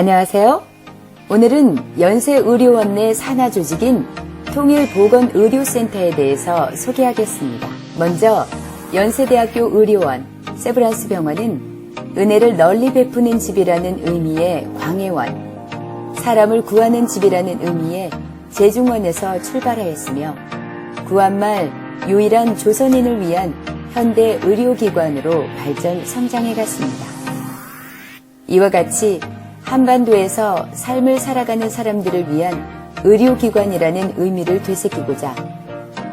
안녕하세요. 오늘은 연세의료원 내 산하 조직인 통일보건의료센터에 대해서 소개하겠습니다. 먼저 연세대학교 의료원 세브란스 병원은 은혜를 널리 베푸는 집이라는 의미의 광해원, 사람을 구하는 집이라는 의미의 제중원에서 출발하였으며 구한말 유일한 조선인을 위한 현대 의료기관으로 발전 성장해 갔습니다. 이와 같이 한반도에서 삶을 살아가는 사람들을 위한 의료기관이라는 의미를 되새기고자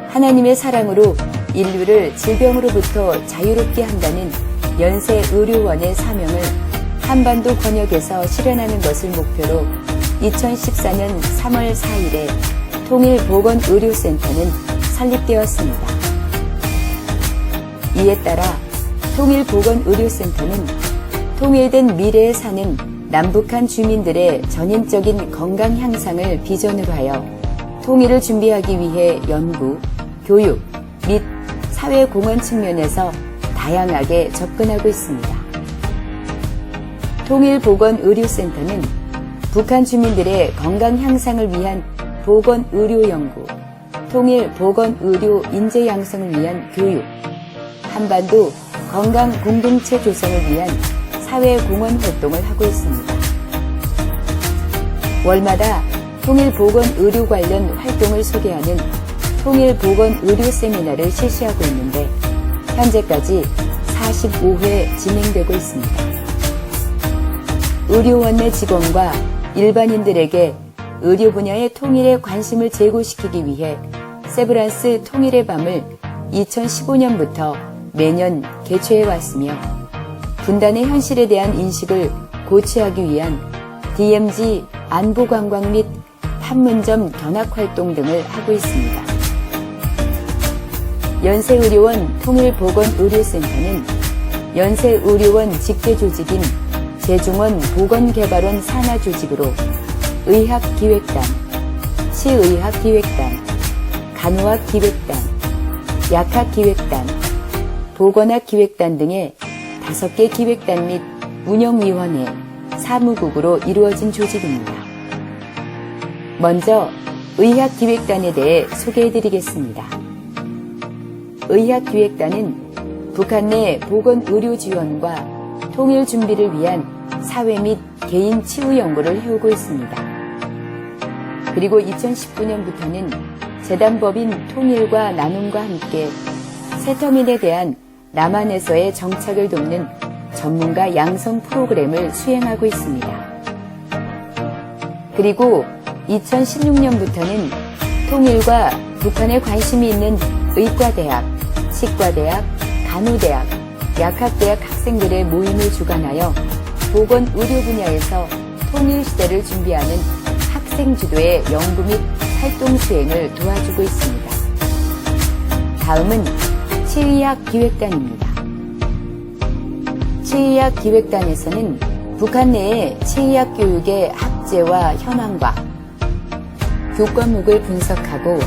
하나님의 사랑으로 인류를 질병으로부터 자유롭게 한다는 연세 의료원의 사명을 한반도 권역에서 실현하는 것을 목표로 2014년 3월 4일에 통일보건의료센터는 설립되었습니다. 이에 따라 통일보건의료센터는 통일된 미래에 사는 남북한 주민들의 전인적인 건강 향상을 비전으로 하여 통일을 준비하기 위해 연구, 교육 및 사회 공헌 측면에서 다양하게 접근하고 있습니다. 통일보건의료센터는 북한 주민들의 건강 향상을 위한 보건의료연구, 통일보건의료 인재 양성을 위한 교육, 한반도 건강 공동체 조성을 위한 사회 공헌 활동을 하고 있습니다. 월마다 통일보건의료 관련 활동을 소개하는 통일보건의료 세미나를 실시하고 있는데 현재까지 45회 진행되고 있습니다. 의료원 내 직원과 일반인들에게 의료 분야의 통일에 관심을 제고시키기 위해 세브란스 통일의 밤을 2015년부터 매년 개최해 왔으며 분단의 현실에 대한 인식을 고취하기 위한 DMZ 안보 관광 및 판문점 견학 활동 등을 하고 있습니다. 연세의료원 통일보건의료센터는 연세의료원 직계조직인 제중원 보건개발원 산하조직으로 의학기획단, 시의학기획단, 간호학기획단, 약학기획단, 보건학기획단 등의 다섯 개 기획단 및 운영위원회, 사무국으로 이루어진 조직입니다. 먼저 의학기획단에 대해 소개해드리겠습니다. 의학기획단은 북한 내 보건의료 지원과 통일 준비를 위한 사회 및 개인 치유 연구를 해오고 있습니다. 그리고 2019년부터는 재단법인 통일과 나눔과 함께 세터민에 대한 남한에서의 정착을 돕는 전문가 양성 프로그램을 수행하고 있습니다. 그리고 2016년부터는 통일과 북한에 관심이 있는 의과대학, 치과대학, 간호대학, 약학대학 학생들의 모임을 주관하여 보건 의료 분야에서 통일 시대를 준비하는 학생 주도의 연구 및 활동 수행을 도와주고 있습니다. 다음은 치의학 기획단입니다. 치의학 기획단에서는 북한 내의 치의학 교육의 학제와 현황과 교과목을 분석하고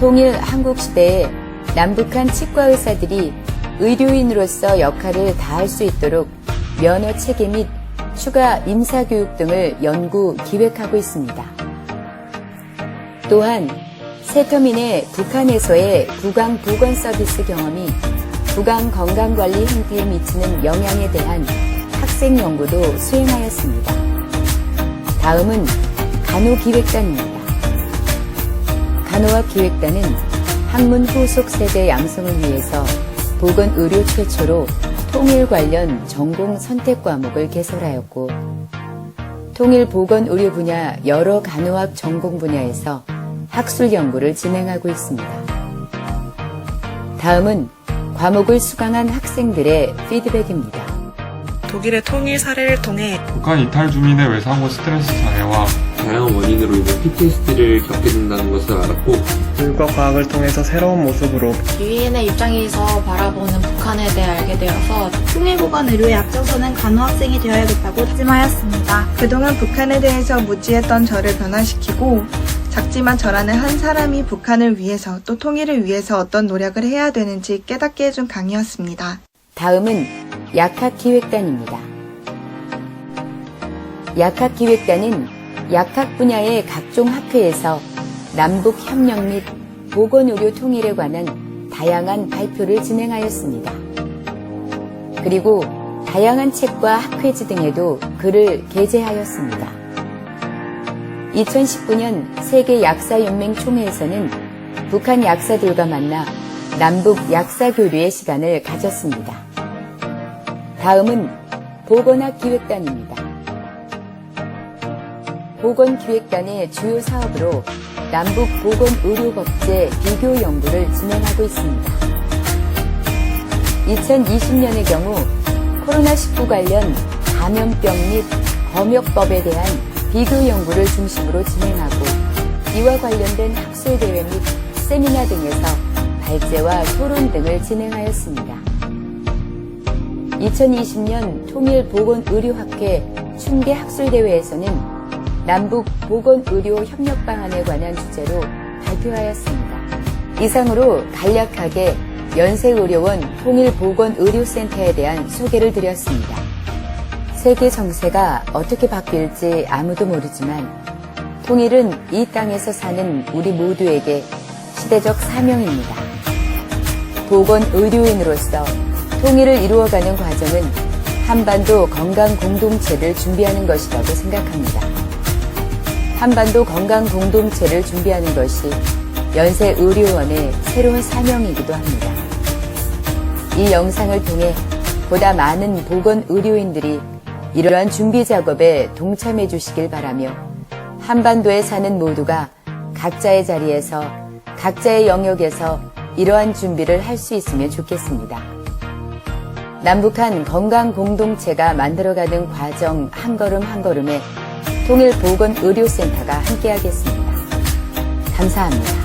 통일 한국 시대에 남북한 치과 의사들이 의료인으로서 역할을 다할 수 있도록 면허 체계 및 추가 임사교육 등을 연구 기획하고 있습니다. 또한 세터민의 북한에서의 구강 보건 서비스 경험이 구강 건강관리 행태에 미치는 영향에 대한 학생 연구도 수행하였습니다. 다음은 간호기획단입니다. 간호학 기획단은 학문 후속 세대 양성을 위해서 보건의료 최초로 통일 관련 전공 선택 과목을 개설하였고 통일 보건의료 분야 여러 간호학 전공 분야에서 학술 연구를 진행하고 있습니다. 다음은 과목을 수강한 학생들의 피드백입니다. 독일의 통일 사례를 통해 북한 이탈 주민의 외상후 스트레스 장애와 다양한 원인으로 인해 PTSD를 겪게 된다는 것을 알았고 물과 과학을 통해서 새로운 모습으로 유인의 입장에서 바라보는 북한에 대해 알게 되어서 통일보건 의료의 앞장서는 간호학생이 되어야겠다고 다짐하였습니다. 그동안 북한에 대해서 무지했던 저를 변화시키고 작지만 저라는 한 사람이 북한을 위해서 또 통일을 위해서 어떤 노력을 해야 되는지 깨닫게 해준 강의였습니다. 다음은 약학기획단입니다. 약학기획단은 약학 분야의 각종 학회에서 남북 협력 및 보건의료 통일에 관한 다양한 발표를 진행하였습니다. 그리고 다양한 책과 학회지 등에도 글을 게재하였습니다. 2019년 세계 약사연맹 총회에서는 북한 약사들과 만나 남북 약사 교류의 시간을 가졌습니다. 다음은 보건학 기획단입니다. 보건기획단의 주요 사업으로 남북 보건의료법제 비교 연구를 진행하고 있습니다. 2020년의 경우 코로나19 관련 감염병 및 검역법에 대한 비교 연구를 중심으로 진행하고 이와 관련된 학술 대회 및 세미나 등에서 발제와 토론 등을 진행하였습니다. 2020년 통일보건의료학회 춘계학술대회에서는 남북 보건의료 협력 방안에 관한 주제로 발표하였습니다. 이상으로 간략하게 연세의료원 통일보건의료센터에 대한 소개를 드렸습니다. 세계 정세가 어떻게 바뀔지 아무도 모르지만 통일은 이 땅에서 사는 우리 모두에게 시대적 사명입니다. 보건 의료인으로서 통일을 이루어가는 과정은 한반도 건강 공동체를 준비하는 것이라고 생각합니다. 한반도 건강 공동체를 준비하는 것이 연세 의료원의 새로운 사명이기도 합니다. 이 영상을 통해 보다 많은 보건 의료인들이 이러한 준비 작업에 동참해 주시길 바라며 한반도에 사는 모두가 각자의 자리에서 각자의 영역에서 이러한 준비를 할 수 있으면 좋겠습니다. 남북한 건강 공동체가 만들어가는 과정 한 걸음 한 걸음에 통일보건의료센터가 함께하겠습니다. 감사합니다.